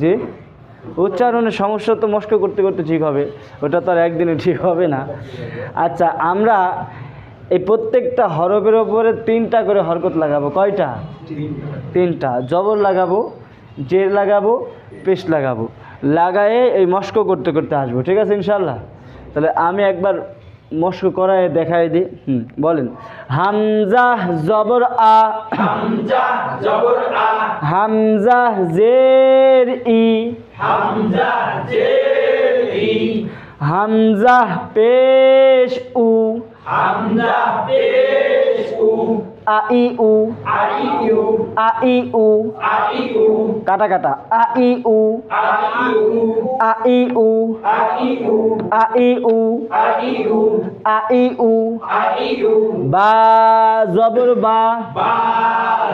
জি উচ্চারণের সমস্যা তো মস্ক করতে করতে ঠিক হবে, ওটা তো আর একদিনে ঠিক হবে না। আচ্ছা আমরা এই প্রত্যেকটা হরফের ওপরে তিনটা করে হরকত লাগাবো, কয়টা? তিনটা। জবর লাগাবো, জের লাগাবো, পেশ লাগাবো। লাগায়ে এই মস্ক করতে করতে আসব, ঠিক আছে ইনশাল্লাহ তাহলে আমি একবার মস্ক করায় দেখাই দি। হুম বলেন। হামজা জবর আ হামজা জবর আ হামজা জের ই। হামজা জের ই। হামজা পেশ উ। হামজা পেশ উ। আ ই উ আই ইউ আ ই উ আই উ কাটা কাটা আ ই উ আই উ আ ই উ আই উ আ ই উ আই উ আ ই উ আই উ বা জবর বা বা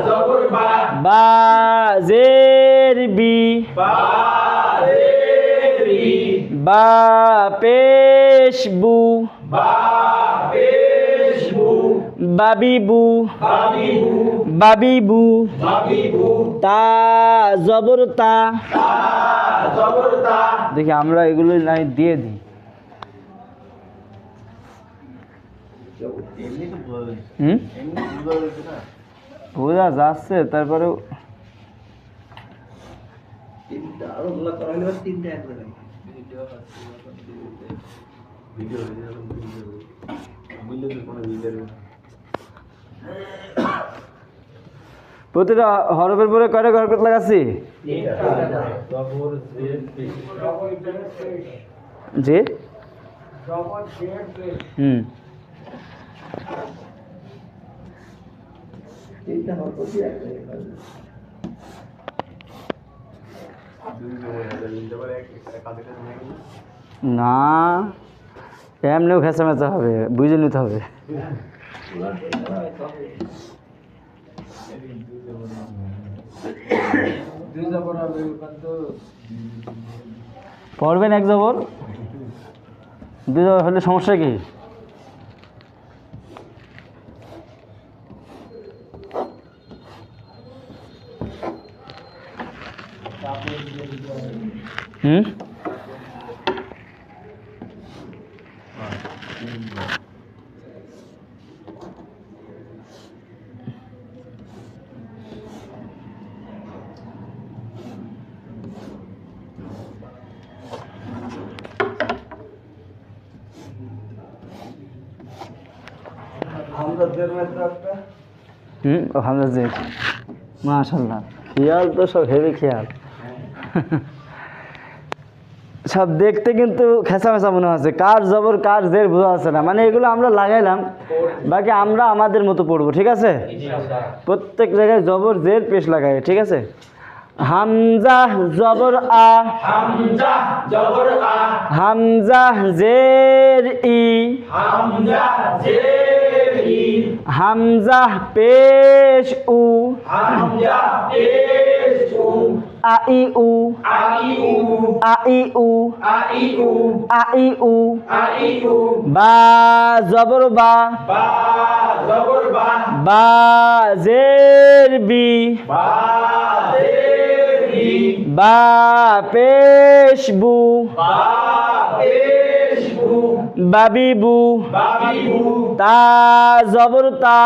জবর বা বা জের বি বা জের ই বা পেশ বু বা পেশ বু বাবি বু বাবিবু। বাবি বাবিবু। তা জবর তা তা জবর তা দেখি আমরা এগুলো নাই দিয়ে দিই হুম? বোঝা যাচ্ছে তারপরেও প্রতিটা হরফের পরে কয়টা হরকত লাগাচ্ছি? জি? হুম। না, এমনিও খেঁচা মেচা হবে, বুঝে নিতে হবে। পড়বেন এক জবর? দুই জবর হলে সমস্যা কি হুম হুম ও হামজা জেদ মাশাল্লাহ খেয়াল তো সব হেভি খেয়াল। সব দেখতে কিন্তু খেসা মেসা মনে হচ্ছে। কার জবর কার জের বোঝা যাচ্ছে না। মানে এগুলো আমরা লাগাইলাম বাকি আমরা আমাদের মতো পড়ব ঠিক আছে? প্রত্যেক জায়গায় জবর জের পেশ লাগাই ঠিক আছে? হামজা জবর আ। হামজা জবর আ। হামজা জের ই। হামজা জের হামজা পেশ উ। হামজা পেশ উ। আ ই উ। আই উ। আ ই উ। আই উ। আ ই উ। আই উ। বা জবর বা। বা জবর বা। বা জের বি। বা জের ই বা পেশ বু। পেশ বু বাবিবু। তা জবর তা।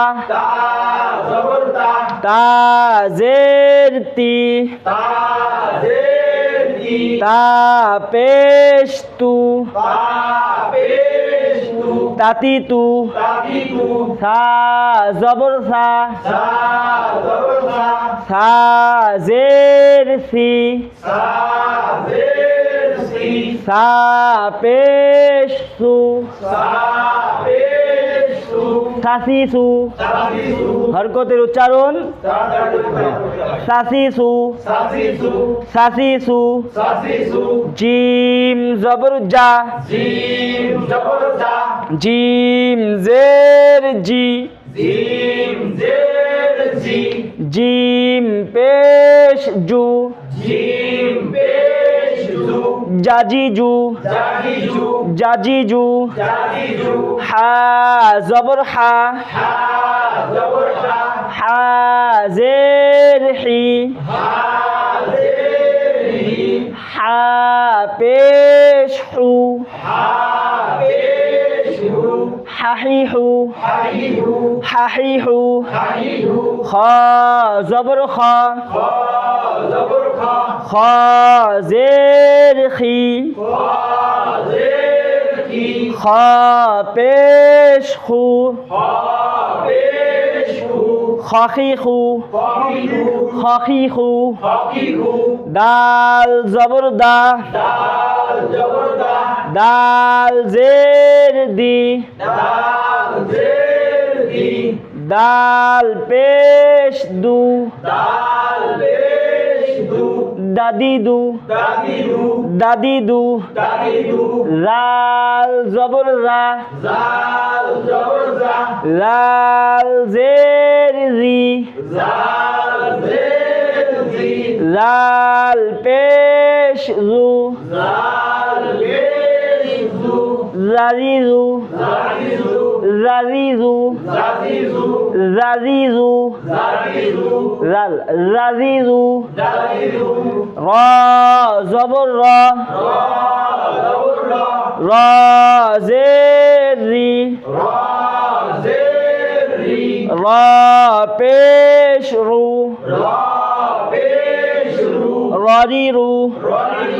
তা তা। তা পেশ তাতি। তু সা জবর সা সা জের সি সা জের সি সা পেশ সু সা পেশ উ সাসি সু সাসিসু। হরকতের উচ্চারণ? সাসিসু। সাসিসু। জিম জবর জা জিম জবর জা জিম জের জি। জিম জের জি। জিম পেশ জু। জাজি জু জাগিজু জাজি হা, জবর হা। হা জবর হা। হা, পেশ হু। হাবিহু হাহি হু। হাহি হু হাবিহু খ, জবর খ। জবর খ জের খি। খ পেশ খু খ পেশু খখি খু কহিহু খখি খু হকিহু দাল জবর দা দাল জের দি। দাল পেশ দু। দাল দাদিদু। দাদি দু দাদিদু। লাল জবর রা। লাল জের রি। লাল পেশ রু। জাল পেশ রু। জাদিদু রাল রারি রু জাদিদু র জবর র র জবর র র জের রি র জের রি র পেশ রু র পেশ রু ররি রু ররিরু ররি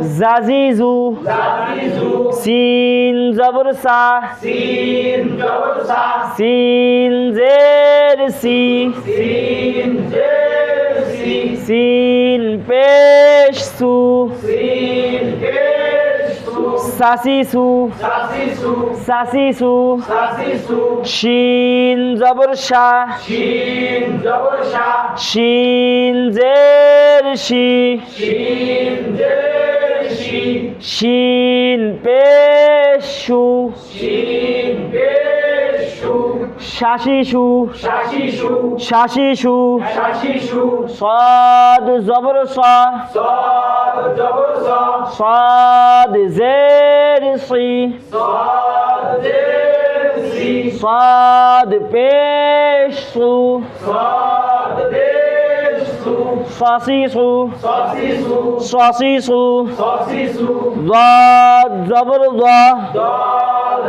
জাদিজু জাজি জু জাদিজু সিন জবর সা। সিন জের সি। সিন পেশ সু। সাসিসু সাসিসু শিন জবর শা শিন জের শি শিন জের শিন পেশু। শিন পেশু শাশিশু শাশিশু শাশিশু শাশিশু সদ জবর স। সদ জবর স সদ জের সি। সদ জের সি সদ পেশু। সদ ساسیسو سواسیسو ضاد زبر ضا ضاد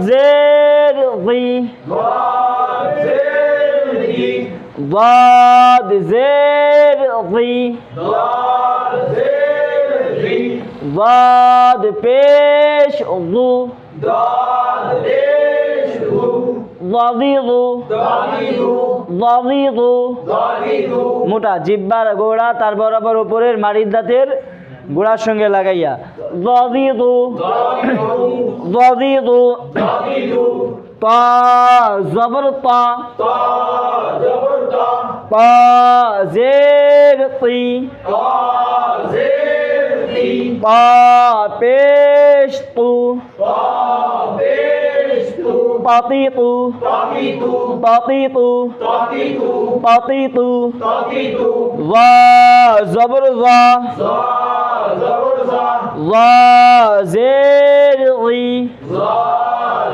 زیر غی ضاد زیر غی۔ ضاد پیش غو ضاد پیش غو۔ ضادی غو ضادی غو۔ দমিদু মোটা জিব্বার গোড়া তার বরাবর উপরের মাড়ির দাঁতের গোড়ার সঙ্গে লাগাইয়া। দমিদু দমিদু ত জবর ত। ত জের তি। ত পেশ তু। Patitu Patitu Patitu Patitu Patitu Patitu Za Zabr Za Za Zabr Za Za Zeri Za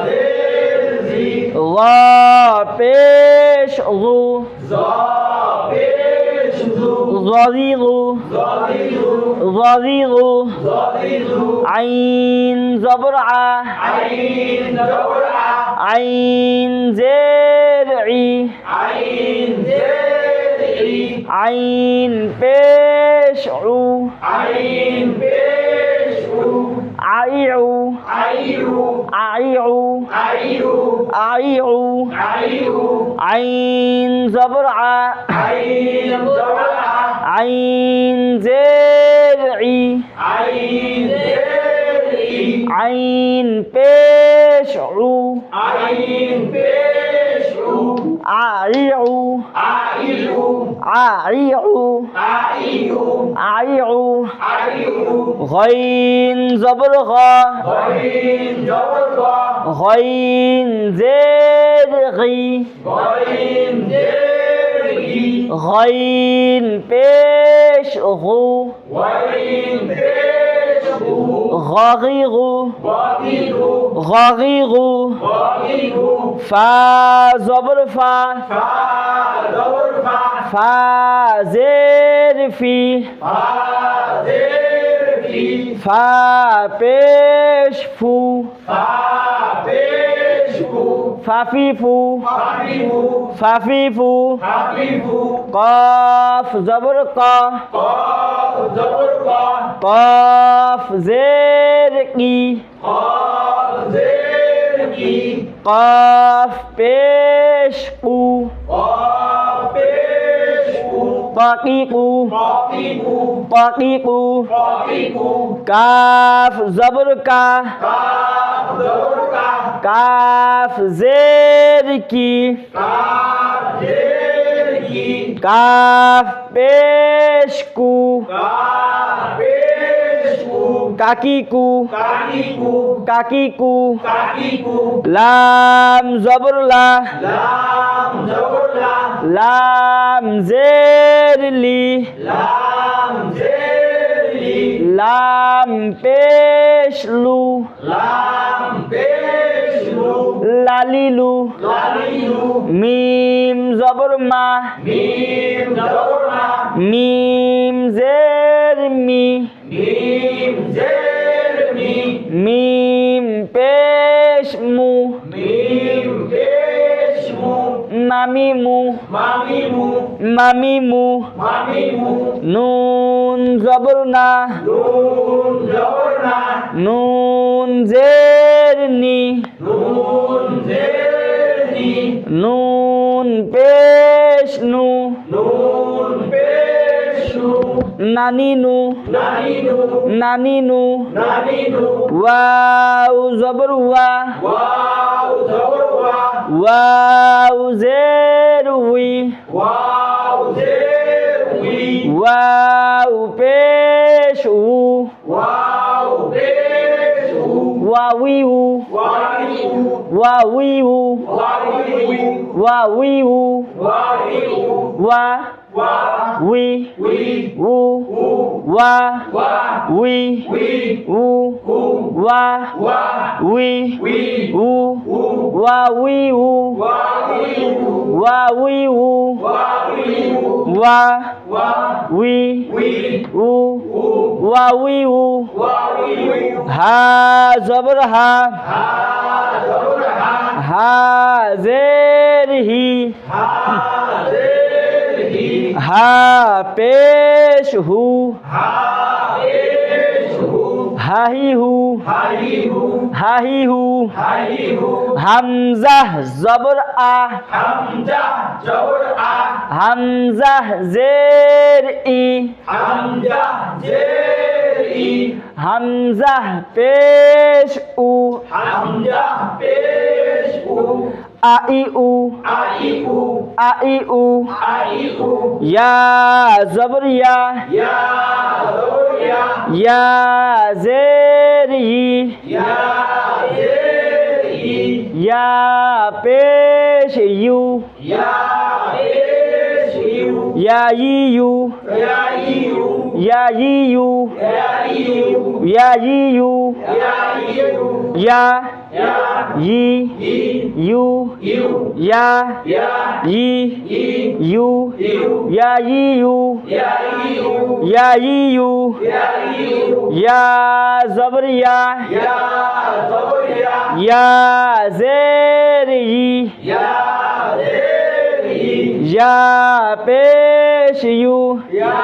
Zeri Za Pesh Lu Za Pesh Lu Zalilu Zalilu ضريض عين زبرعة عين زبرعة عين زرعي عين زرعي عين بشعو عين بشعو عيعو عيعو عيعو عيعو عيعو عين زبرعة عين زبرعة عين زرعي عين زرعي আইন জের ই عين পেশ عو আইন পেশ উ IU IU IU IU IU IU غين زبر غا গইন জবর গ غين زير غي গইন জেরি غين পেশ غو গইন غريغ غريغ فا زبر فا فا زير في فا پیش فو فا ফাফি ফু ফাবিবু ফাফি ফু ফাবিবু কফ জবর ক কফ জবর ক কফ জের কি কফ জের কি কফ পেশ কু কফ পেশু কাকি কু কফিবু কাকি কু কফিবু কাফ জবর কা কাফ জের কি? কাফ পেশ কু কাকিকু। কাকিকু। লাম জবর লা লাম জবর লাম জের লাম জের লাম পেশ লাম পেশু লালিলু। মিম জবর মা। মিম জের মি। মিম পেশ মু। মামিমু মামিমু নুন নুন জবর না। নুন জের নি। নুন জের নি নুন পেশ নু নুন পেশু নানি নু নানিনু নানি নু নানিনু ওয়াও জবর ওয়া ওয়াও জবর ওয়া ওয়াও জের উই ওয়াও জের উই ওয়াও পেশ উ ওয়াও পেশু ওয়াউই উ wawiwu wawiwu wawiwu wawiwu wawiwu ওয়াউই উ ওয়াইউ ওয়াউই উ ওয়াইউ ওয়া ওয়া উই উই উ উ ওয়া ওয়া উই উই উ উ ওয়া ওয়া উই উই উ উ ওয়াউই উ ওয়াইউ ওয়াউই উ ওয়াইউ ওয়া ওয়া উই উই উ উ ওয়াউই উ ওয়াইউ হা জবর হা হা জবর হা হা জের হি হা জের হি হা পেশ হু হা পেশু হাহি হু হাহি হু হাইহু হামজা জবর আ হামজা জবর আ হামজা জের ই হামজা জের ই হামজা পেশ উ হামজা পেশু আই উ আইউ আই উ আইউ ইয়া জবর ইয়া ইয়া জবর ইয়া ইয়া জের ই ইয়া জের ই ইয়া পেশ ইউ ইয়া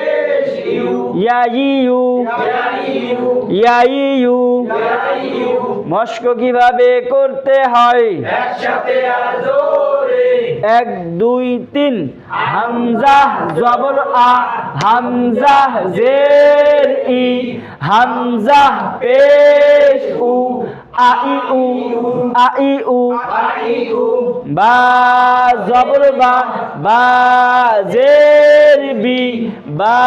পেশু ইয়া ইউ ইয়া ইউ ইয়া ইউ ইয়া ইউ ইয়া ইউ ইয়া ইউ ইয়া ইয়া ই ই ইউ মস্ক কীভাবে করতে হয়? একসাথে এক, দুই, তিন। হামজা, জবর আ, হামজা, জের, ই। হামজা, পেশ, উ, আ, ই, উ, আ, ই, উ। বা, জবর বা বা, জের, বি। বা,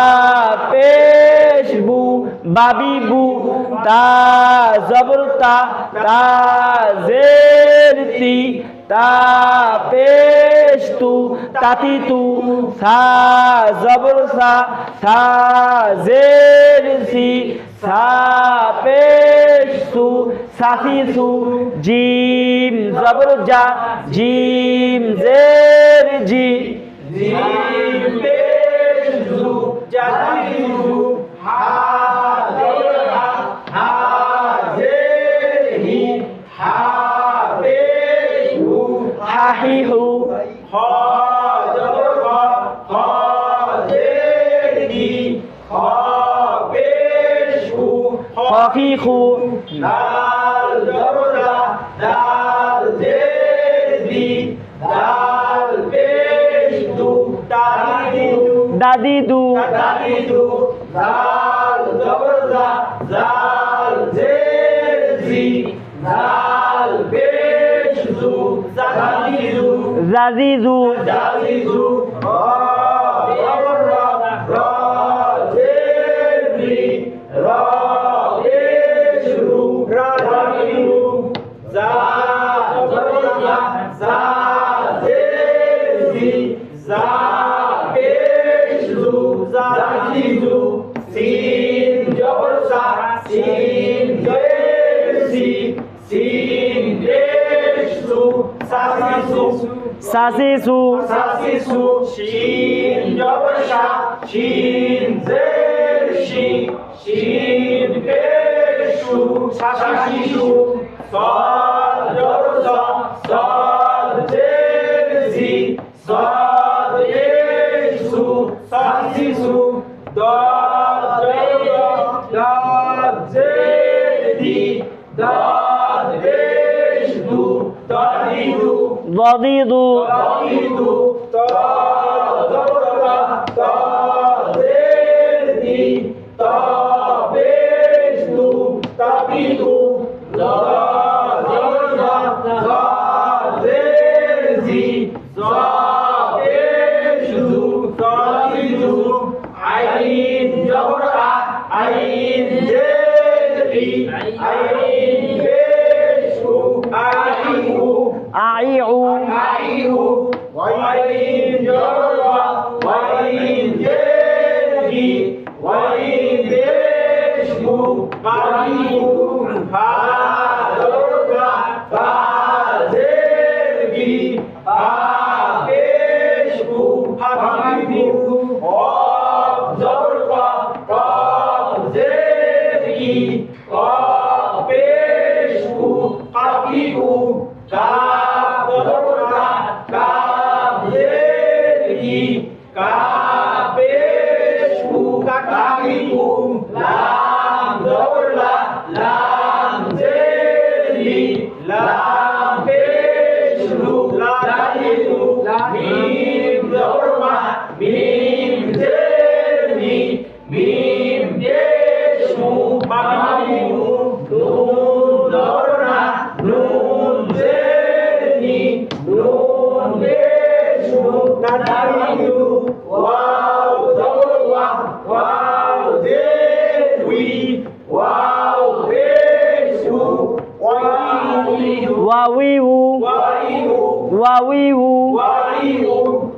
পেশ, বু বাবি বু। তা, জবর, তা তা, জের, তি। তা পেশ তু, তাতি তু, সা জবর সা সা জের সি, সা পেশ সু সাফি সু জিম জবর জা, জিম জের জি। জিম পেশ জু জাজিজু হা জবর হা হা হাহি হু হ জবর হ হ জের দি হ পেশ হু হ হহি হু দাল জবর দা দাল জের দি দাল পেশ দু দাদি দু দাদি দু জাজি জু দাদি দু র জবর র র জের রি র পেশ রু দাদি দু জা জবর জা জা জের জি জা পেশ দু দদি দু তাহিদু তা জবরতা জেরি wawiwu. Wawiwu. Wawiwu.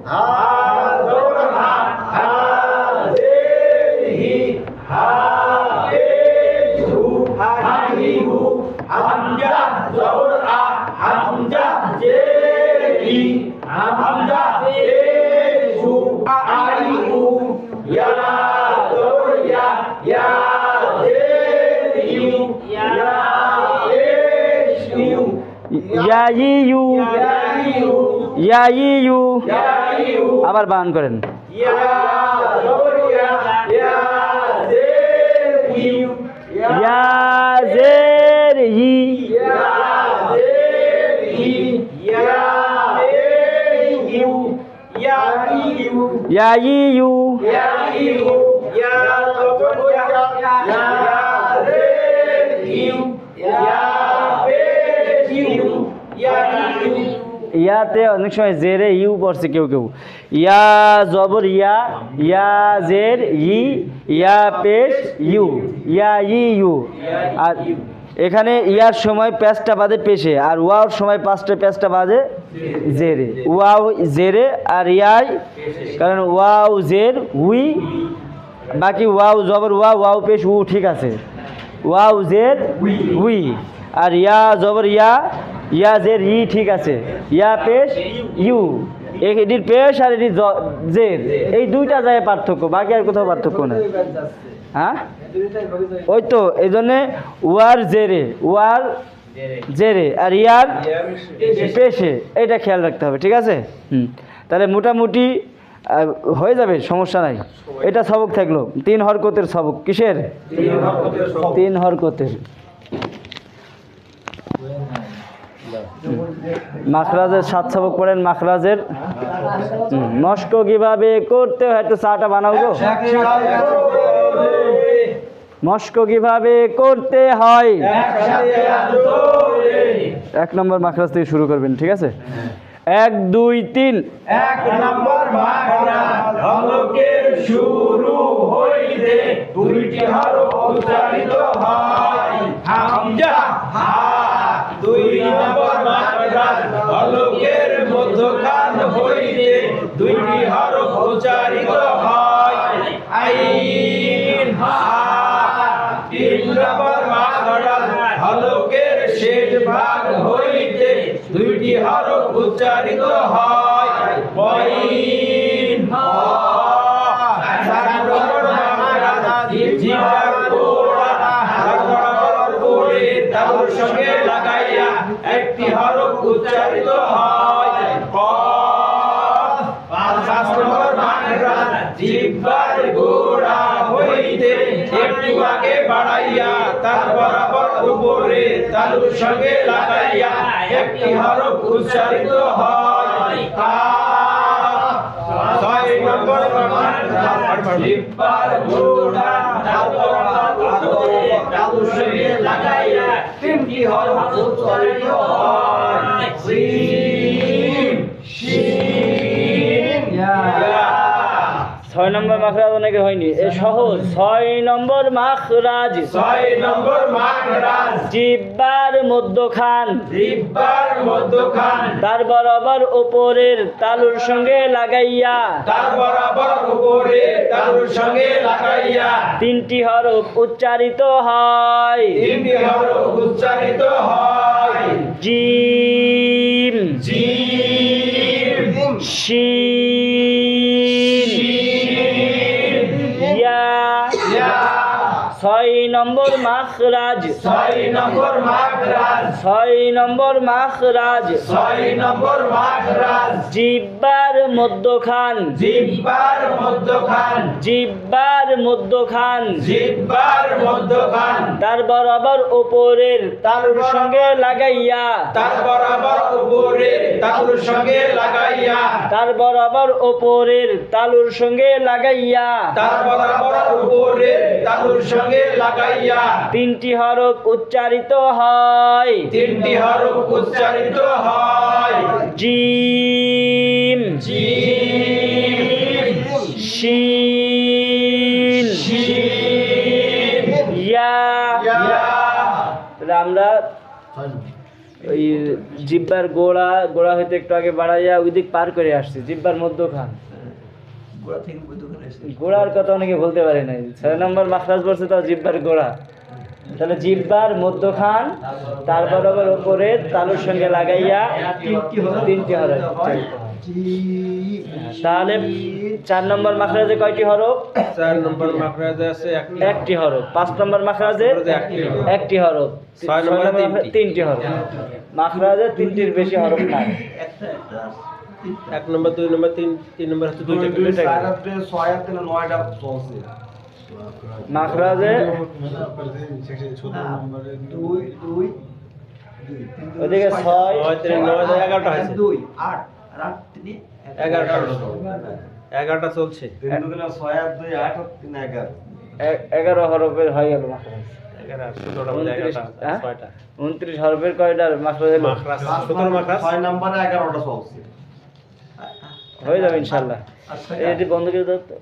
ইয়াইউ ইয়াই ইউ ইয়াইউ আবার বান করেন। ইয়া জবর ইয়া ইয়া জেরিউ ইয়া জের ই ইয়া জেরি ইয়া ইয়াতে অনেক সময় জেরে ইউ পড়ছে কেউ কেউ। ইয়া জবর ইয়া ইয়া জের ই, ইয়া পেশ ইউ, ইয়া ই ইউ। আর এখানে ইয়ার সময় প্যাঁচটা বাজে পেশে, আর ওয়াওর সময় পাঁচটা প্যাঁচটা বাজে জেরে। ওয়াও জেরে আর ইয়াই, কারণ ওয়াও জের উই, বাকি ওয়াও জবর ওয়া ওয়াও পেশ উ ঠিক আছে। ওয়াও জের উই, আর ইয়া জবর ইয়া ইয়া জের ই ঠিক আছে। ইয়া পেশ, ইউ। এটির পেশ আর এটির জের এই দুইটা যায় পার্থক্য, বাকি আর কোথাও পার্থক্য নেই। হ্যাঁ? ওই তো এই জন্যে ওয়ার জেরে ওয়ার জেরে আর ইয়ার পেশে, এটা খেয়াল রাখতে হবে, ঠিক আছে? হুম। তাহলে মোটামুটি হয়ে যাবে, সমস্যা নাই। এটা সবক থাকল, তিন হরকতের সবক, কিসের? তিন হরকতের। মাখরাজের সাত সবক পড়েন মাখরাজের। মস্ক কীভাবে করতে হয় একটু চাটা বানাও গো। মস্ক কীভাবে করতে হয়? এক নম্বর মাখরাজ থেকে শুরু করবেন, ঠিক আছে? এক, দুই, তিন। এক নম্বর শুরু হইতে দুইটি হরফ উচ্চারিত হয়। হামজা, হা। দুই নম্বর মাখরা অলোকের মধ্যখান হইতে দুইটি হরফ উচ্চারিত হয়। আইন হা তিন নম্বর মাখরা অলোকের শেষ ভাগ হইতে দুইটি হর উচ্চারিত হয়। জিহ্বার গোড়া হইতে একটু আগে বাড়াইয়া তার বরাবর উপরে তালুর সঙ্গে লাগাইয়া একটি হরফ উচ্চারিত হয়। নম্বর সঙ্গে লাগাইয়া তিনটি হরফ উচ্চারিত হয়। ছয় নম্বর মাখরাজ অনেকে হয়নি। সহজ। ছয় নম্বর মাখরাজ। ছয় নম্বর মাখরাজ। জিব্বার মধ্যখান। জিহ্বার মধ্যখান। তার বরাবর উপরের তালুর সঙ্গে লাগাইয়া। তার বরাবর উপরে তালুর সঙ্গে লাগাইয়া। তিনটি হরফ উচ্চারিত হয়। তিনটি হরফ উচ্চারিত হয়। জিম। জিম। শিন নম্বর মাখরাজ। ছয় নম্বর মাখরাজ। ছয় নম্বর মাখরাজ। ছয় নম্বর মাখরাজ। জিব্বার মধ্যখান। জিহ্বার মধ্যখান। জিব্বার মধ্যখান। জিহ্বার মধ্যখান। তার বরাবর উপরের তালুর সঙ্গে লাগাইয়া। তার বরাবর উপরে তালুর সঙ্গে লাগাইয়া। তার বরাবর উপরের তালুর সঙ্গে লাগাইয়া। তার বরাবর উপরে তালুর সঙ্গে লাগাইয়া। তিনটি হরফ উচ্চারিত হয়। তিনটি হরফ উচ্চারিত হয়। জিম। জিম শিন। শিন ইয়া। আমরা ওই জিব্বার গোড়া গোড়া হইতে একটু আগে বাড়াইয়া ওই দিক পার করে আসছি জিব্বার মধ্যখান। গোড়ার কথা অনেকে বলতে পারে নাই। ছয় নম্বর মাখরাজ বলছে তাও জিব্বার গোড়া। তাহলে জিব্বার মধ্যখান তার বরাবর ওপরে তালুর সঙ্গে লাগাইয়া তিনটি হরফ। তাহলে চার নম্বর মাখরাজে কয়টি হরফ? চার নম্বর মাখরাজে আছে একটি হরফ। পাঁচ নম্বর মাখরাজে একটি হরফ। ছয় নম্বর তিনটি। তিনটি হরফ। মাখরাজে তিনটির বেশি হরফ নাই। এক নম্বর দুই নম্বর তিন তিন নম্বর হচ্ছে দুইটা দুইটা মাখরাজে ওদিকে ছয় তিন নয় এগারোটা হয়েছে। দুই আট আর আট তিনে এগারোটা এগারোটা। চলছে। এ- এগারো হরফের হয়ে গেল মাখরাজ উনত্রিশ হ্যাঁ? উনত্রিশ হরফের কয়টার মাখরাজ মাখরাজ সতেরো মাখরাজ ছয় নম্বরে এগারোটা চলছে। হয়ে যাবে ইনশাল্লাহ এই এটি বন্ধ করে দাও তো।